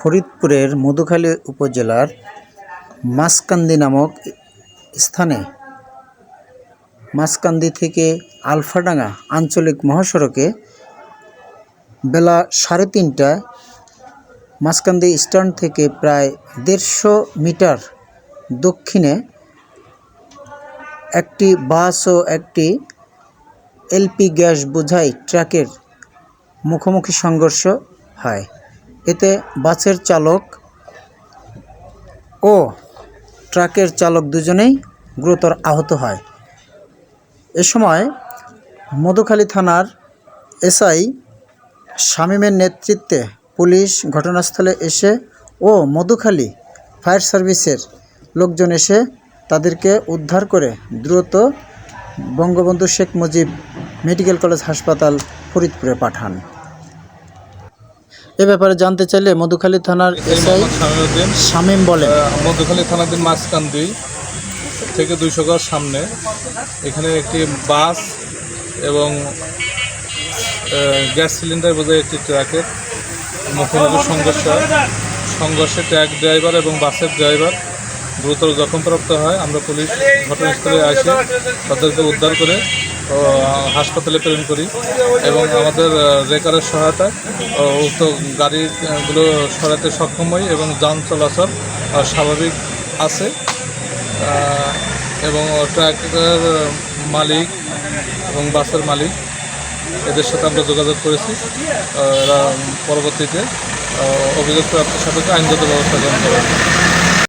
ফরিদপুরের মধুখালী উপজেলার মাসকান্দি নামক স্থানে। মাসকান্দি থেকে আলফাডাঙ্গা আঞ্চলিক মহাসড়কে বেলা সাড়ে তিনটায় মাসকান্দি স্ট্যান্ড থেকে প্রায় দেড়শো মিটার দক্ষিণে একটি বাস ও একটি এলপি গ্যাস বোঝাই ট্রাকের মুখোমুখি সংঘর্ষ হয়। এতে বাসের চালক ও ট্রাকের চালক দুজনেই গুরুতর আহত হয়। এ সময় মধুখালী থানার এসআই শামীমের নেতৃত্বে পুলিশ ঘটনাস্থলে এসে ও মধুখালী ফায়ার সার্ভিসের লোকজন এসে তাদেরকে উদ্ধার করে দ্রুত বঙ্গবন্ধু শেখ মুজিব মেডিকেল কলেজ হাসপাতাল ফরিদপুরে পাঠান। এ ব্যাপারে জানতে চাইলে মধুখালী থানার এসআই শামীম বলেন। মধ্যখালী থানাধীন মাঝকান্দি থেকে দুইশো গজ সামনে এখানে একটি বাস এবং গ্যাস সিলিন্ডার বোঝায় একটি ট্রাকের মুখোমুখি সংঘর্ষ হয়। সংঘর্ষে ট্রাক ড্রাইভার এবং বাসের ড্রাইভার গুরুতর জখমপ্রাপ্ত হয়। আমরা পুলিশ ঘটনাস্থলে আসি তাদেরকে উদ্ধার করে হাসপাতালে প্রেরণ করি এবং আমাদের রেকারের সহায়তায় উক্ত গাড়িগুলো সরাতে সক্ষম হই এবং যান চলাচল স্বাভাবিক আছে এবং ট্রাকের মালিক এবং বাসের মালিক, এদের সাথে আমরা যোগাযোগ করেছি এরা পরবর্তীতে অভিযোগ প্রাপ্তির সাপেক্ষে আইনগত ব্যবস্থা গ্রহণ করা।